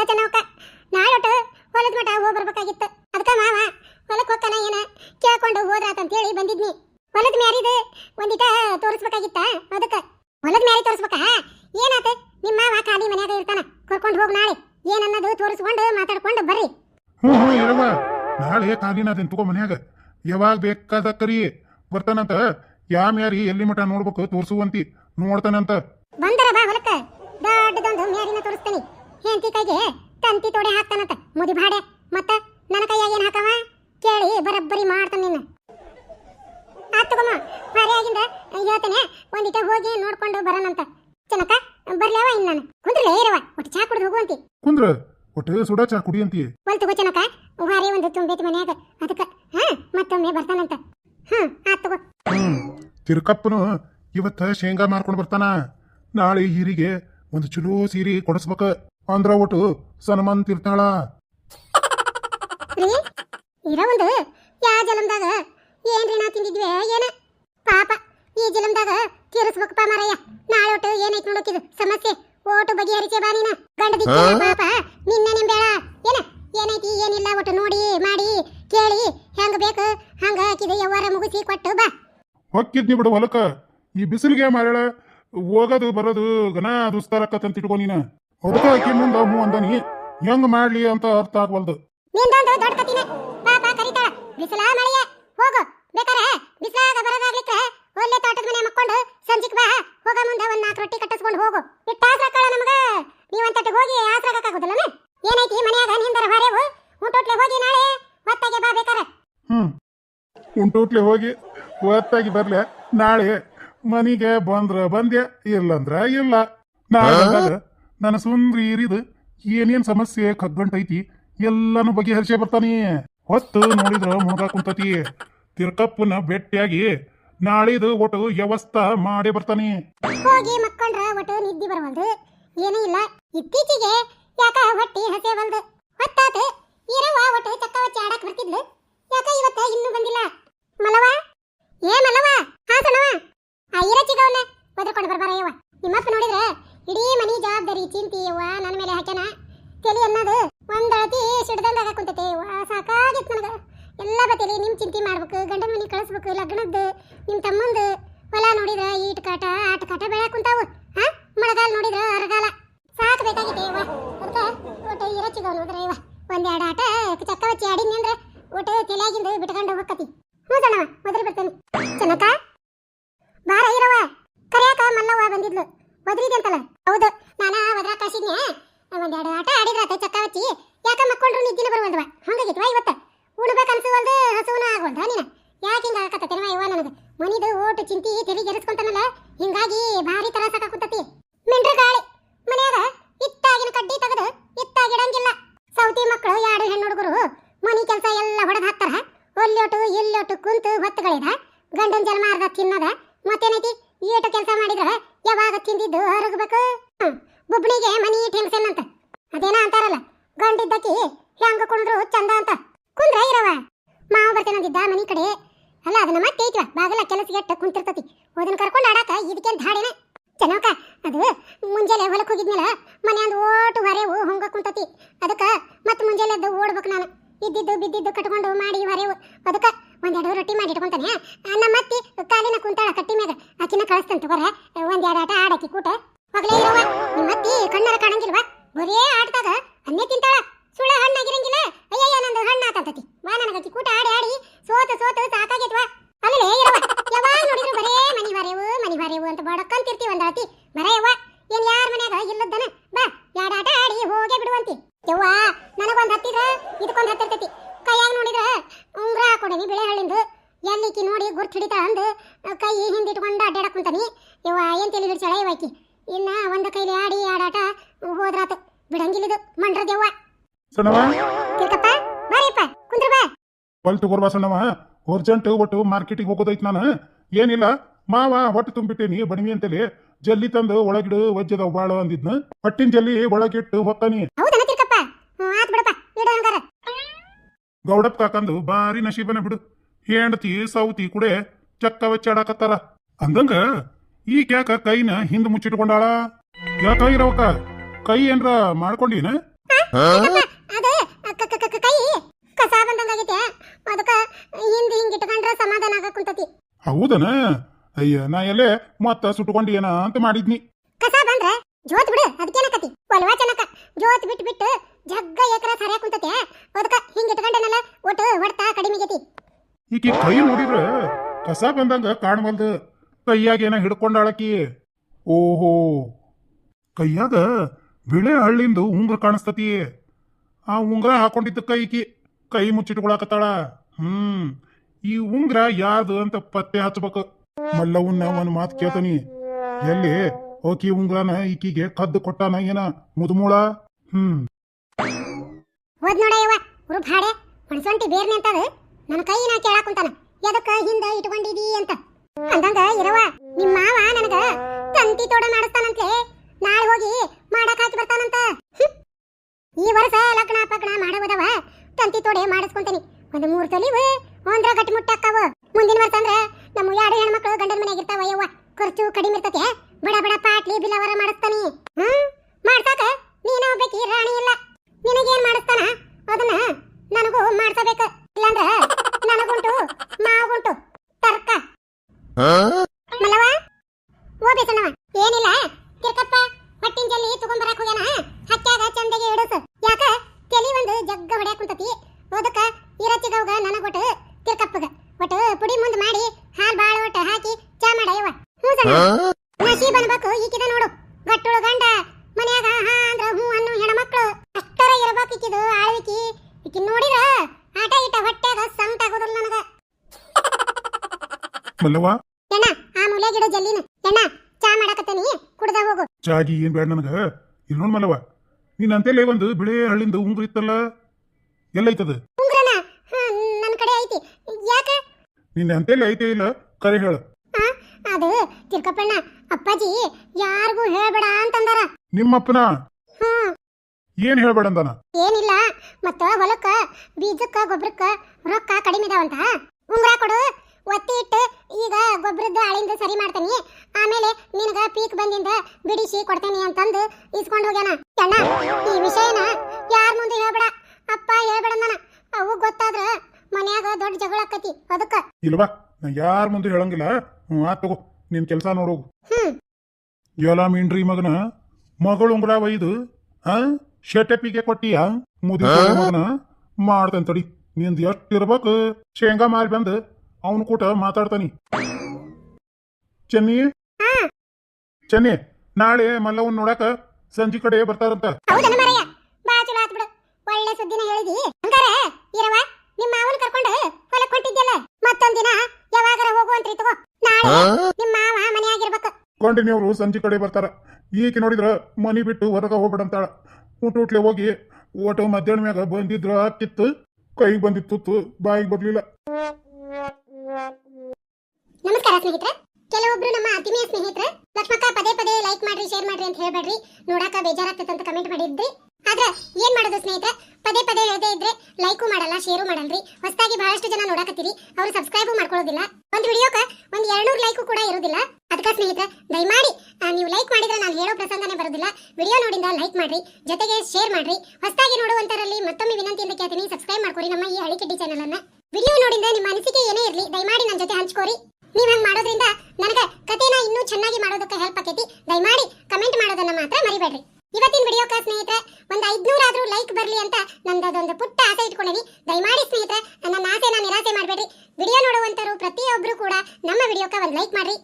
ಬಿಡ ಚೆನ್ನವಕ್ಕ ನಾಳೆ ಒಟ್ಟು ಹೊಲದ ಮಠ ಹೋಗಿ ಬರ್ಬೇಕಾಗಿತ್ತು ಅದಕ್ಕ ಮಾವ ಹೊಲಕ್ಕೆ ಹೋಗ್ತಾನ ಏನ? ಕೇಳ್ಕೊಂಡು ಹೋದ್ರಾತಂತ ಹೇಳಿ ಬಂದಿದ್ನಿ. ಹೊಲದ ಮ್ಯಾರಿದ ಒಂದಿಟ ತೋರಿಸ್ಬೇಕಾಗಿತ್ತ ಅದಕ್ಕ. ಹೊಲದ ಮ್ಯಾರಿ ತೋರಿಸ್ಬೇಕಾ? ಏನಾತ? ನಿಮ್ಮ ಮಾವ ಖಾಲಿ ಮನ್ಯಾಗ ಇರ್ತಾನ. ಕರ್ಕೊಂಡು ಹೋಗಿ ನಾಳೆ. ಏನನ್ನದು ತೋರಿಸ್ಕೊಂಡು ಮಾತಾಡ್ಕೊಂಡು ಬರ್ರಿ. ಹ್ಞೂ ಹ್ಞೂ ಇರವ ನಾಳೆ ಕಾಲಿನ ಅದನ್ನ ತಗೋ ಮನ್ಯಾಗ. ಯಾವಾಗ ಬೇಕಾದ ಕರಿ. ಬರ್ತಾನಂತ ಯಾ ಮ್ಯಾರಿ ಎಲ್ಲಿ ಮಠ ನೋಡ್ಬೇಕು ತೋರಿಸುವಂತಿ ನೋಡ್ತಾನಂತ. ಬಂದರ ಬಾ ಹೊಲಕ್ಕ. ದೊಡ್ಡದೊಂದು ಮ್ಯಾರಿನ ತೋರಿಸ್ತಾನೆ. ಹೆಂಡತಿ ಕೈಗೆ ತಂತಿ ತೋಡೆ ಹಾಕ್ತಾನಂತ. ಮುದಿ ಬಾಡೆ ಮತ್ತ ನನ್ನ ಕೈಯಾಗ ಏನ್ ಹಾಕವ? ಕೇಳಿ ಬರಬ್ಬರಿ ಮಾಡ್ತಾನ ನಿನ್ನ. ಆತ್ ತಗೊಮ್ಮ ಭಾರಿಯಾಗಿಂದ ಹೇಳ್ತೇನೆ ಒಂದಿಟ ಹೋಗಿ ನೋಡ್ಕೊಂಡು ಬರೋಣಂತ. ಚನಕ ಬರ್ಲೇವ ಇನ್ ನಾನು? ಕುಂದ್ರಲೇ ಇರವ ಒಟ್ಟು ಚಾ ಕುಡಿದು ಹೋಗುವಂತಿ ಕುಂದ್ರ ಒಟ್ಟು ಸುಡಾ ಚಾ ಕುಡಿ ಅಂತೀಯ ಒಲ್ ತಗೋ ಚನಕ ಭಾರಿ ಒಂದು ತುಂಬೈತಿ ಮನ್ಯಾಗ. ಅದಕ್ಕ ಹಾ ಮತ್ತೊಮ್ಮೆ ಬರ್ತಾನಂತ. ಹ್ಮ್ ಆತ್ ತಗೋ. ಹ್ಮ್ ತಿರುಕಪ್ಪನು ಇವತ್ತ ಶೇಂಗಾ ಮಾರ್ಕೊಂಡು ಬರ್ತಾನ. ನಾಳೆ ಹೀರಿಗೆ ಒಂದು ಚಲೋ ಸೀರೆ ಕೊಡಿಸ್ಬೇಕ. ಅಂದ್ರ ಒಟ್ಟು ಸನ್ಮಂತ್ ಇರ್ತಾಳ ರೀ ಇರ ಒಂದು ಯಾ ಜಲಮ್ದಾಗ ಏನ್ರಿ ನಾ ತಿಂದಿದ್ವಿ ಏನ? ಪಾಪ ಈ ಜಲಮ್ದಾಗ ತೀರಿಸ್ಬೇಕಪ್ಪ ಮಾರಯ್ಯ. ನಾಳೆ ಒಟ್ಟು ಏನೈತ್ ನೋಡಕ್ಕಿದು ಸಮಸ್ಯೆ. ಓಟು ಬಗೆಹರಿಸೆ ಬಾ ನೀನ. ಗಂಡದಿ ಪಾಪ ನಿನ್ನೆ ನಿಂಬೇಳ. ಏನ? ಏನೈತಿ ಏನಿಲ್ಲ ಒಟ್ಟು ನೋಡಿ ಮಾಡಿ ಕೇಳಿ ಹೆಂಗ ಬೇಕು ಹಂಗ ಹಾಕಿದ ಯವ್ವಾರ ಮುಗಿಸಿ ಕೊಟ್ಟು ಬಾ. ಹೊಕ್ಕಿದ್ನಿ ಬಿಡು ಹೊಲಕ್ಕ. ಈ ಬಿಸಿಲಿಗೆ ಮಾರ್ಯಾಳ ಹೋಗೋದು ಬರೋದು ಘನ ದುಸ್ತಾರಕ್ಕಂತ ಇಟ್ಕೊ ನೀನ. ಅದಕ್ಕ ಆಕಿ ಮುಂದ ಹ್ಞೂ ಅಂದನಿ ಹೆಂಗ್. ಮಾಡ್ಲಿ ಅಂತ ಅರ್ಥ ಆಗ್ವಲ್ದು. ನಿಂದೊಂದು ದೊಡ್ಡ ಕತಿನ ಪಾಪ ಕರಿತಾಳ. ಬಿಸಿಲ ಮಳೆಯ. ಹೋಗು. ಬೇಕಾರೆ ಬಿಸಿಲಾಗ ಬರೋದಾಗ್ಲಿಕ್ಕ ಒಳ್ಳೆ ತೋಟದ ಮನೆ ಮಕ್ಕೊಂಡು ಸಂಜಿಕ್ ಬಾ. ಹೋಗ ಮುಂದೆ ಒಂದ್ ನಾಲ್ಕು ರೊಟ್ಟಿ ಕಟ್ಟಿಸ್ಕೊಂಡು ಹೋಗು. ಇಟ್ಟ ಆಸ್ರಕ್ಕಳ ನಮಗ ಹೋಗಿ ಒತ್ತಾಗಿ ಏನೈತಿ ಮನ್ಯಾಗ? ನಿಂದರ ಹೊರೆವು? ಊಟೋಟ್ಲೆ ಹೋಗಿ ನಾಳೆ? ಹೊತ್ತಾಗೆ ಬಾ ಬೇಕಾರೆ. ಹ್ಮ್. ಉಂಟೂಟ್ಲೆ ಹೋಗಿ ಹೊತ್ತಾಗಿ ಬರ್ಲೆ. ನಾಳೆ ಮನಿಗೆ ಬಂದ್ರ ಬಂದ್ಯ ಇಲ್ಲಂದ್ರ ಇಲ್ಲ. ನಾಳೆ ನನ್ನ ಸುಂದ್ರಿ ಇರಿದು ಏನೇನ್ ಸಮಸ್ಯೆ ಕಗ್ಗಂಟೈತಿ ಎಲ್ಲಾನು ಬಗೆಹರಿಸೇ ಬರ್ತಾನೆ. ಹೊತ್ತು ನೋಡಿದ್ರ ಮುಗ ಕುಂತತಿ. ತಿರ್ಕಪ್ಪನ ಭೇಟಿಯಾಗಿ ನಾಳಿದು ಒಟ್ಟು ವ್ಯವಸ್ಥಾ ಮಾಡಿ ಬರ್ತಾನೆ. ಹೋಗಿ ಮಕ್ಕೊಂಡ್ರ ಒಟ್ಟು ನಿದ್ದೆ ಬರವಲ್ದು? ಏನೂ ಇಲ್ಲ. ಇತ್ತೀಚೆಗೆ ಯಾಕ ಹೊಟ್ಟಿ ಹಸೆವಲ್ದು ಹೊತ್ತಾತ. ಇರವ ಒಟ್ಟು ಚಕ್ಕ ವಚ್ಚಿ ಆಡಕ್ ಬರ್ತಿದ್ಲು. ಯಾಕ ಇವತ್ತ ಇನ್ನೂ ಬಂದಿಲ್ಲ? ಮಲವ ಏ ಮಲವ ಹಾ ಸಣವ ಆ ಇರಚಿಗವನ್ನ ಒದರ್ಕೊಂಡು ಬರ್ಬಾರ ಯವ್ವ ನಿಮ್ಮಪ್ಪ ನೋಡಿದ್ರ ಇಡೀ ಮನಿ ಜವಾಬ್ದಾರಿ ಚಿಂತಿ ಯವ್ವ ನನ್ನ ಮೇಲೆ ಹಾಕ್ಯಾನ? ತಲಿ ಅನ್ನೋದು ಒಂದಳತಿ ಸಿಡ್ದಂದಾಗ ಕುಂತೈತೆ ಯವ್ವ ನನಗೆ. ಎಲ್ಲ ಬತ್ತಲಿ ನಿಮ್ಮ ಚಿಂತೆ ಮಾಡ್ಬೇಕು, ಗಂಡನ ಮನಿ ಕಳಿಸ್ಬೇಕು, ಲಗ್ನದ್ದು ನಿಮ್ಮ ತಮ್ಮಂದು. ಹೊಲ ನೋಡಿದ್ರೆ ಈಟ್ ಕಾಟ, ಆಟ ಕಾಟ ಬೆಳ್ಯಾಕ ಕುಂತಾವು, ಹಾ? ಮಳೆಗಾಲ ನೋಡಿದ್ರೆ ಅರಗಾಲ. ಸಾಕು ಬೇಕಾಗಿತ್ತೆ ಯವ್ವ. ಅದಕ್ಕೆ ಒಟ್ಟು ಇರಚಿಗವ್ ಇವ ಒಂದೆರಡು ಆಟ ಚಕ್ಕ ವಚ್ಚಿ ಆಡಿದ್ನಿ ಅಂದ್ರೆ ಒಟ್ಟು ಬಿಟ್ಕೊಂಡು ಹೋಗಕತಿ ಹ್ಞೂ ಸಣ್ಣವ ಮೊದಲು ಬರ್ತೇನೆ ಚೆನ್ನಕ್ಕ ಬಾರ ಇರವ ಕರ್ಯಾಕ ಮಲ್ಲವ್ವ ಬಂದಿದ್ಲು. ಒದ್ರಿದೆ ಅಂತಲ್ಲ ಹೌದು ನಾನ ಒದ್ರಾಕ ಕಳ್ಸಿದ್ನೆ ಒಂದೆರಡು ಆಟ ಆಡಿದ್ರಾತ ಚಕ್ಕ ವಚ್ಚಿ ಯಾಕ ಮಕ್ಕೊಂಡ್ರು ನಿದ್ದಿನ ಬರುವಲ್ದವ ಹಂಗಾಗಿತ್ವಾ ಇವತ್ತ ಉಣ್ಬೇಕು ಅನ್ಸುವಲ್ದು ಹಸುವನ ಆಗವಲ್ದ ನೀನ ಯಾಕೆ ಹಿಂಗ ಆಗಕತ್ತೇನವ ಇವ ನನಗೆ ಮನಿದು ಓಟು ಚಿಂತಿ ತೆರಿಗೆ ಎರಿಸ್ಕೊಂತಾನಲ್ಲ ಹಿಂಗಾಗಿ ಭಾರಿ ತರ ಸಾಕಾಕುತ್ತತಿ ಮಿಂಡ್ರ ಗಾಳಿ ಮನ್ಯಾಗ ಇತ್ತಾಗಿನ ಕಡ್ಡಿ ತೆಗೆದು ಇತ್ತಾಗಿಡಂಗಿಲ್ಲ ಸೌತಿ ಮಕ್ಕಳು ಎರಡು ಹೆಣ್ಣು ಹುಡುಗರು ಮನಿ ಕೆಲಸ ಎಲ್ಲ ಹೊಡೆದು ಹಾಕ್ತಾರ ಒಲ್ಲೊಟ್ಟು ಇಲ್ಲೊಟ್ಟು ಕುಂತು ಹೊತ್ತುಗಳಿದ ಗಂಡನ ಜನ್ಮ ಅರ್ಧ ತಿನ್ನದ ಮತ್ತೇನೈತಿ ಈಟು ಕೆಲಸ ಮಾಡಿದ್ರ ಯಾವಾಗ ತಿಂದಿದ್ದು ಹೊರಗಬೇಕು ಬುಬ್ಳಿಗೆ ಮನಿ ಟೆನ್ಷನ್ ಅಂತ ಅದೇನ ಅಂತಾರಲ್ಲ ಗಂಡಿದ್ದಕ್ಕಿ ಹೆಂಗ ಕುಣಿದ್ರು ಚಂದ ಅಂತ ಕುಂದ್ರ ಇರವ ಮಾವ ಬರ್ತೇನಂದಿದ್ದ ಮನಿ ಕಡೆ ಅಲ್ಲ ಅದನ್ನ ಮತ್ತೆ ಐತ್ವ ಬಾಗಲ ಕೆಲಸಗೆಟ್ಟ ಕುಂತಿರ್ತತಿ ಅದನ್ನ ಕರ್ಕೊಂಡು ಆಡಾಕ ಇದಕ್ಕೆ ಧಾಡಿನ ಚೆನ್ನಕ ಅದು ಮುಂಜಾನೆ ಹೊಲಕ್ಕೆ ಹೋಗಿದ್ನಲ್ಲ ಅಂದ್ ಓಟು ಹೊರೆವು ಹೊಂಗ ಕುಂತತಿ ಅದಕ್ಕ ಮತ್ತೆ ಮುಂಜಾನೆ ಎದ್ದು ಓಡ್ಬೇಕು ನಾನು ಇದ್ದಿದ್ದು ಬಿದ್ದಿದ್ದು ಕಟ್ಕೊಂಡು ಮಾಡಿ ಹೊರೆವು ಅದಕ್ಕ ಒಂದೆರಡು ರೊಟ್ಟಿ ಮಾಡಿ ಇಟ್ಕೊಂತಾನೆ ನಮ್ಮ ಅತ್ತಿ ಕಾಲಿನ ಕುಂತಾಳ ಕಟ್ಟಿ ಮ್ಯಾಗ ಅಕ್ಕಿನ ಕಳಿಸ್ತಂತ ಬರ ಒಂದೆರಡು ಆಟ ಆಡಕಿ ಕೂಟ ಹೋಗ್ಲೇ ಇರವ ನಿಮ್ಮ ಅತ್ತಿ ಕಣ್ಣರ ಕಾಣಂಗಿಲ್ವಾ ಬರೇ ಆಟದಾಗ ಅನ್ನೇ ತಿಂತಾಳ? ಸುಳ್ಳ ಹಣ್ಣಾಗಿರಂಗಿಲ್ಲ? ಅಯ್ಯಯ್ಯ, ನಂದು ಹಣ್ಣು ಆತಂತತಿ. ಬಾ ನನಗಕ್ಕಿ ಕೂಟ ಆಡಿ ಆಡಿ, ಸೋತು ಸೋತು ಸಾಕಾಗೈತ್ವಾ ಅಲ್ಲೇ ಇರವ ಯಾವಾಗ ನೋಡಿದ್ರು ಬರೇ ಮನಿ ಬಾರೇವು ಮನಿ ಬಾರೇವು ಅಂತ ಬಡಕ್ಕಂತಿರ್ತೀವಿ ಒಂದಾತಿ ಬರಯವ್ವ ಏನ್ ಯಾರ ಮನ್ಯಾಗ ಇಲ್ಲದನ ಬಾ ಯಾಡಾಟ ಆಡಿ ಹೋಗೇ ಬಿಡುವಂತಿ ಯವ್ವ, ನನಗೊಂದ್ ಹತ್ತಿದ್ರ? ಇದಕ್ಕೊಂದ್ ಹತ್ತಿರ್ತೈತಿ. ಕೈಯಾಗ ನೋಡಿದ್ರ ಉಂಗ್ರ ಹಾಕೊಂಡೇನಿ ಬಿಳೆ ಹಳ್ಳಿಂದು. ಎಲ್ಲಿಕಿ ನೋಡಿ ಗುರ್ತು ಹಿಡಿತಾಳ ಅಂದು, ಕೈ ಹಿಂದಿಟ್ಕೊಂಡು ಅಡ್ಡಾಡಕ್ ಕುಂತಾನಿ. ಯವ್ವ, ಏನ್ ತಲೆ ಹಿಡ್ಸಾಳ ಇವಕಿ ಇನ್ನ ಒಂದ ಕೈಲಿ ಆಡಿ ಆಡಾಟ ಹೋದ್ರಾತ. ಬಿಡಂಗಿಲ್ಲಿದು ಮಂಡ್ರದವ್ವ ಸಣ್ಣವ ತಿರ್ಕಪ್ಪ ಬಾರಿಯಪ್ಪ ಕುಂದ್ರ ಬಾ. ಬಲ್ ತಗೋರ್ಬಾ ಸಣ್ಣವ ಅರ್ಜೆಂಟ್ ಒಟ್ಟು ಮಾರ್ಕೆಟಿಗೆ ಹೋಗೋದೈತ್ ನಾನು. ಏನಿಲ್ಲ ಮಾವ ಹೊಟ್ಟೆ ತುಂಬಿಟ್ಟೇನಿ ಬಣಿವಿ ಅಂತೇಳಿ. ಜಲ್ಲಿ ತಂದು ಒಳಗಿಡು ವಜ್ಜದ ಬಾಳ ಅಂದಿದ್ನ. ಹೊಟ್ಟಿನ ಜಲ್ಲಿ ಒಳಗಿಟ್ಟು ಹೊತ್ತಾನಿ ಹೌದನ ತಿರ್ಕಪ್ಪ ಆತ್ ಬಿಡಪ್ಪ ಇಡು ಹಂಗಾರ. ಗೌಡಪ್ ಕಾಕಂದು ಬಾರಿ ನಶೀಬನ ಬಿಡು. ಹೆಂಡತಿ ಸೌತಿ ಕುಡೆ ಚಕ್ಕ ವೆಚ್ಚಾಡಕತ್ತಾರ. ಅಂದಂಗ ಈ ಕ್ಯಾಕ ಕೈನ ಹಿಂದ್ ಮುಚ್ಚಿಟ್ಕೊಂಡಾಳ? ಯಾಕ ಇರವಕ್ಕ ಕೈ ಏನ್ರ ಮಾಡ್ಕೊಂಡಿನ? ಕಸ ಬಂದಂಗಾಗೈತೆ. ಅದಕ್ಕ ಹಿಂದ್ ಹಿಂಗ್ ಇಟ್ಕೊಂಡ್ರೆ ಸಮಾಧಾನ ಆಗ ಕುಂತತಿ. ಹೌದನ? ಅಯ್ಯ ನಾ ಎಲ್ಲೇ ಮತ್ತ ಸುಟ್ಕೊಂಡು ಏನ ಅಂತ ಮಾಡಿದ್ನಿ. ಕಸ ಬಂದ್ರೆ ಜೋತ್ ಬಿಡು ಅದಕ್ಕೇನಕತಿ ಒಲ್ವಾ ಚೆನ್ನಕ ಜೋತ್ ಬಿಟ್ಟು ಬಿಟ್ಟು ಜಗ್ಗ ಎಕರ ಸರಿಯ ಕುಂತತೆ. ಅದಕ್ಕ ಹಿಂಗ ಇಟ್ಕೊಂಡನಲ್ಲ ಒಟ್ಟು ಹೊಡ್ತಾ ಕಡಿಮೆಗೈತಿ ಈಕಿ ಕೈ ನೋಡಿದ್ರೆ ಕಸ ಬಂದಂಗ ಕಾಣವಲ್ದು. ಕೈಯಾಗ ಏನ ಹಿಡ್ಕೊಂಡಾಳಕಿ? ಓಹೋ. ಕೈಯಾಗ ಬಿಳೆ ಹಳ್ಳಿಂದು ಉಂಗ್ರ ಕಾಣಿಸ್ತತಿ ಆ ಉಂಗ್ರ ಹಾಕೊಂಡಿದ್ದಕ್ಕ ಈಕಿ ಕೈ ಮುಚ್ಚಿಟ್ಕೊಳಕತ್ತಾಳ. ಹ್ಮ್, ಈ ಉಂಗ್ರ ಯಾರ್ದು ಅಂತ ಪತ್ತೆ ಹಚ್ಬೇಕು ಮಲ್ಲವನ್ನ ಒಂದ್ ಮಾತು ಕೇಳ್ತಾನಿ. ಎಲ್ಲಿ ಓಕಿ ಉಂಗ್ರನ ಈಕಿಗೆ ಕದ್ದು ಕೊಟ್ಟಾನ ಏನ ಮುದುಮೂಳ? ಹ್ಮ್. ಹೋದ್ ನನ್ನ ಕೈ ನಾ ಕೇಳಾಕ್ ಕುಂತಾನ. ಎದಕ್ಕ ಹಿಂದ ಇಟ್ಕೊಂಡಿದಿ ಅಂತ. ಅಂದಂಗ ಇರವ ನಿಮ್ಮ ಮಾವ ನನಗ ತಂತಿ ತೋಡ ಮಾಡಿಸ್ತಾನಂತ್ಲೆ. ನಾಳೆ ಹೋಗಿ ಮಾಡಕ್ ಹಾಕಿ ಬರ್ತಾನಂತ ಹ್ಮ್. ಈ ವರ್ಷ ಲಗ್ನ ಪಗ್ನ ಮಾಡಬೋದವ ತಂತಿ ತೋಡೆ ಮಾಡಿಸ್ಕೊಂತೀನಿ. ಒಂದು ಮೂರ್ ತೊಲಿವು, ಒಂದ್ರ ಗಟ್ಟಿ ಮುಟ್ಟಾಕವ ಮುಂದಿನ ವರ್ಷ ಅಂದ್ರೆ ನಮ್ಮ ಎರಡು ಹೆಣ್ಮಕ್ಳು ಗಂಡನ ಮನೆಯಾಗಿರ್ತಾವ ಯವ್ವ ಖರ್ಚು ಕಡಿಮೆ ಇರ್ತತೆ. ಬಡ ಬಡ ಪಾಟ್ಲಿ ಬಿಲವರ ಮಾಡಿಸ್ತಾನೆ. ಹ್ಮ್ ಮಾಡ್ಸಾಕ ನೀನ ಒಬ್ಬಾಕಿ ರಾಣಿ ಇಲ್ಲ ನಿನಗೇನ್ ಮಾಡಿಸ್ತಾನ ಅದನ್ನ ನನಗೂ ಮಾಡ್ಸಬೇಕು ಇಲ್ಲಾಂದ್ರ ನನಗುಂಟು ಮಾವುಂಟು ತರ್ಕ ಮಲ್ಲವ ಓ ಬೇಸಣ್ಣವ ಏನಿಲ್ಲ ಕಿರ್ಕಪ್ಪ ಹೊಟ್ಟಿನ ಜಲ್ಲಿ ತಗೊಂಬರಕ್ ಹೋಗ್ಯಾನ ಹಕ್ಕ್ಯಾಗ ಚಂದಗೆ ಇಡಸ ಯಾಕ ತಲಿ ಒಂದು ಜಗ್ಗ ಹೊಡ್ಯಾಕ ಕುಂತತಿ ಅದಕ್ಕ ಇರಚಿಗವ್ಗ ನನಗೊಟ್ಟು ಕಿರ್ಕಪ್ಪಗ ಒಟ್ಟು ಪುಡಿ ಮುಂದ್ ಮಾಡಿ ಹಾಲ್ ಬಾಳ ಒಟ್ಟು ಹಾಕಿ ಚಾ ಮಾಡಯ್ಯವ ಹ್ಞೂ ಸಣ್ಣ ನಸೀಬ್ ಅನ್ಬೇಕು ಈಕಿದ ನೋಡು ಗಟ್ಟುಳು ಗಂಡ ಮನ್ಯಾಗ ಹಾ ಅಂದ್ರ ಹ್ಞೂ ಅನ್ನೋ ಹೆಣ್ಮಕ್ಳು ಅಷ್ಟರ ಇರ್ಬೇಕು ಈಕಿದು ಆಳ್ವಿಕಿ ಈಕಿ ನೋಡಿದ್ರ ಆಟ ಈಟ ಹೊಟ್ಯಾಗ ಸಂಕಟ ಆಗೋದಿಲ್ಲ ನನಗ ಮಲ್ಲವ ಎಣ್ಣ ಆ ಗಿಡ ಜಲ್ಲಿನ. ಎಣ್ಣ ಚಾ ಮಾಡಕತ್ತನಿ ಕುಡ್ದ ಹೋಗು. ಚಾಗಿ ಏನ್ ಬೇಡ ನನಗ? ಇಲ್ಲಿ ನೋಡ್ ಮಲ್ಲವ್ವ ನೀನ್ ಅಂತೆಲ್ಲೇ ಒಂದು ಬಿಳೆ ಹಳ್ಳಿಂದ ಉಂಗುರ ಇತ್ತಲ್ಲ? ಎಲ್ಲೈತದ? ಉಂಗ್ರನ? ನನ್ನ ಕಡೆ ಐತಿ. ಯಾಕ? ನಿನ್ನ ಅಂತೆಲ್ಲ ಐತೆ ಇಲ್ಲ? ಕರೆ ಹೇಳ. ಆ, ಅದು ತಿರ್ಕಪ್ಪಣ್ಣ ಅಪ್ಪಾಜಿ ಯಾರಿಗೂ ಹೇಳ್ಬೇಡ ಅಂತಂದಾರ. ನಿಮ್ಮಪ್ಪನ? ಹ್ಮ್. ಏನ್ ಹೇಳ್ಬೇಡ ಅಂದಾನ? ಏನಿಲ್ಲ ಮತ್ತ ಹೊಲಕ್ಕ ಬೀಜಕ್ಕ ಗೊಬ್ಬರಕ್ಕ ರೊಕ್ಕ ಕಡಿಮೆ ಇದಾವಂತ. ಉಂಗ್ರ ಕೊಡು. ಒತ್ತಿ ಇಟ್ಟು ಈಗ ಗೊಬ್ಬರದ ಆಳಿಂದ ಸರಿ ಮಾಡ್ತೇನೆ. ಆಮೇಲೆ ನಿನಗ ಪೀಕ್ ಬಂದಿಂದ ಬಿಡಿಸಿ ಕೊಡ್ತೇನೆ ಅಂತಂದು ಇಸ್ಕೊಂಡು ಹೋಗ್ಯಾನ. ಅಣ್ಣ ಈ ವಿಷಯನ ಯಾರ ಮುಂದೆ ಹೇಳ್ಬೇಡ. ಅಪ್ಪ ಹೇಳ್ಬೇಡ ನಾನು ಅವು ಗೊತ್ತಾದ್ರ ಮನ್ಯಾಗ ದೊಡ್ಡ ಜಗಳ ಆಕತಿ. ಅದಕ್ಕ. ಇಲ್ವಾ? ನಾ ಯಾರ ಮುಂದೆ ಹೇಳಂಗಿಲ್ಲ. ಹ್ಞೂ ಆತ್ ತಗೋ. ನಿನ್ ಕೆಲಸ ನೋಡು ಹ್ಮ್. ಎಲ್ಲ ಮೀನ್ರಿ ಮಗನ ಮಗಳು ಉಂಗುರ ಒಯ್ದು ಆ ಶೆಟಪಿಗೆ ಕೊಟ್ಟಿಯ. ಮುದಿ ಮಗನ. ಮಾಡ್ತೇನೆ ತಡಿ. ನಿಂದ ಎಷ್ಟು ಇರ್ಬೇಕು? ಶೇಂಗಾ ಮಾರಿ ಬಂದು ಅವನು ಕೂಟ ಮಾತಾಡ್ತಾನಿ. ಚೆನ್ನಿ? ಹಾ. ಚೆನ್ನಿ ನಾಳೆ ಮಲ್ಲವನ್ ನೋಡಾಕ ಸಂಜೆ ಕಡೆ ಬರ್ತಾರಂತ. ಹೌದನ ಮರಯ್ಯ ಬಾ ಚಲೋ ಆತ್ ಬಿಡು. ಒಳ್ಳೆ ಸುದ್ದಿನ ಹೇಳಿದಿ. ಹಂಗಾರ ಇರವ ನಿಮ್ಮ ಮಾವನ ಕರ್ಕೊಂಡು ಹೊಲಕ್ ಹೊಂಟಿದ್ಯಲ್ಲ? ಮತ್ತೊಂದ್ ದಿನ ಯಾವಾಗಾರ ಹೋಗುವಂತ್ರಿ ತಗೋ ನಾಳೆ ನಿಮ್ಮ ಮಾವ ಮನೆಯಾಗಿರ್ಬೇಕು. ಕೊಂಡಿನಿಯವರು ಸಂಜೆ ಕಡೆ ಬರ್ತಾರ. ಈಕೆ ನೋಡಿದ್ರ ಮನಿ ಬಿಟ್ಟು ಹೊರಗ ಹೋಗ್ಬಿಡಂತಾಳ. ಊಟ ಊಟ್ಲೆ ಹೋಗಿ ಓಟು ಮಧ್ಯಾಹ್ನ ಮ್ಯಾಗ ಬಂದಿದ್ರ ಕಿತ್ತು ಕೈಗೆ ಬಂದಿತ್ತು ಬಾಯಿಗೆ ಬರ್ಲಿಲ್ಲ. ನಮಸ್ಕಾರ ಸ್ನೇಹಿತರೆ. ಕೆಲವೊಬ್ರು ನಮ್ಮ ಆತ್ಮೀಯ ಸ್ನೇಹಿತರೆ, ಲಕ್ಷ್ಮಕ್ಕ ಪದೇ ಪದೇ ಲೈಕ್ ಮಾಡ್ರಿ ಶೇರ್ ಮಾಡ್ರಿ ಅಂತ ಹೇಳ್ಬೇಡ್ರಿ. ನೋಡಾಕ ಬೇಜಾರಾಗ್ತದೆ ಅಂತ ಕಮೆಂಟ್ ಮಾಡಿದ್ರಿ. ಆದ್ರೆ ಏನ್ ಮಾಡೋದು ಸ್ನೇಹಿತರೆ? ಪದೇ ಪದೇ ಹೇಳದೇ ಇದ್ರೆ ಲೈಕು ಮಾಡಲ್ಲ ಶೇರು ಮಾಡಲ್ರಿ. ಹೊಸದಾಗಿ ಬಹಳಷ್ಟು ಜನ ನೋಡಕತ್ತೀರಿ. ಅವರು ಸಬ್ಸ್ಕ್ರೈಬು ಮಾಡ್ಕೊಳ್ಳೋದಿಲ್ಲ. ಒಂದು ವಿಡಿಯೋಕ ಒಂದ್ ಎರಡ್ನೂರು ಲೈಕು ಕೂಡ ಇರೋದಿಲ್ಲ. ಅದಕ್ಕೆ ಸ್ನೇಹಿತರೆ, ದಯಮಾಡಿ ನೀವು ಲೈಕ್ ಮಾಡಿದ್ರೆ ನಾನು ಹೇಳೋ ಪ್ರಸಂಗನೇ ಬರೋದಿಲ್ಲ. ವಿಡಿಯೋ ನೋಡಿಂದ ಲೈಕ್ ಮಾಡ್ರಿ. ಜೊತೆಗೆ ಶೇರ್ ಮಾಡ್ರಿ. ಹೊಸದಾಗಿ ನೋಡುವಂತರಲ್ಲಿ ಮತ್ತೊಮ್ಮೆ ವಿನಂತಿಯಿಂದ ಕೇಳ್ತೀನಿ. ಸಬ್ಸ್ಕ್ರೈಬ್ ಮಾಡ್ಕೊರಿ ನಮ್ಮ ಈ ಹಳಿಕೆಡ್ಡಿ ಚಾನಲ್ ಅನ್ನ. ವಿಡಿಯೋ ನೋಡಿಂದ ನಿಮ್ಮ ಅನಿಸಿಕೆ ಏನೇ ಇರಲಿ, ದಯಮಾಡಿ ನನ್ನ ಜೊತೆ ಹಂಚ್ಕೋರಿ. ನೀವ್ ಹಂಗ್ ಮಾಡೋದ್ರಿಂದ ನನಗೆ ಕಥೆನ ಇನ್ನೂ ಚೆನ್ನಾಗಿ ಮಾಡೋದಕ್ಕೆ ಹೆಲ್ಪ್ ಆಕೈತಿ. ದಯಮಾಡಿ ಕಮೆಂಟ್ ಮಾಡೋದನ್ನ ಮಾತ್ರ ಮರಿಬೇಡ್ರಿ. ಇವತ್ತಿನ ವಿಡಿಯೋಕ ಸ್ನೇಹಿತರೆ, ಒಂದು ಐದ್ನೂರಾದ್ರೂ ಲೈಕ್ ಬರಲಿ ಅಂತ ನಂದದೊಂದು ಪುಟ್ಟ ಆಸೆ ಇಟ್ಕೊಂಡಿನಿ. ದಯಮಾಡಿ ಸ್ನೇಹಿತರೆ, ನನ್ನ ಆಸೆನ ನಿರಾಸೆ ಮಾಡಬೇಡ್ರಿ. ವಿಡಿಯೋ ನೋಡುವಂತರು ಪ್ರತಿಯೊಬ್ಬರು ಕೂಡ ನಮ್ಮ ವಿಡಿಯೋಕ ಒಂದು ಲೈಕ್ ಮಾಡ್ರಿ.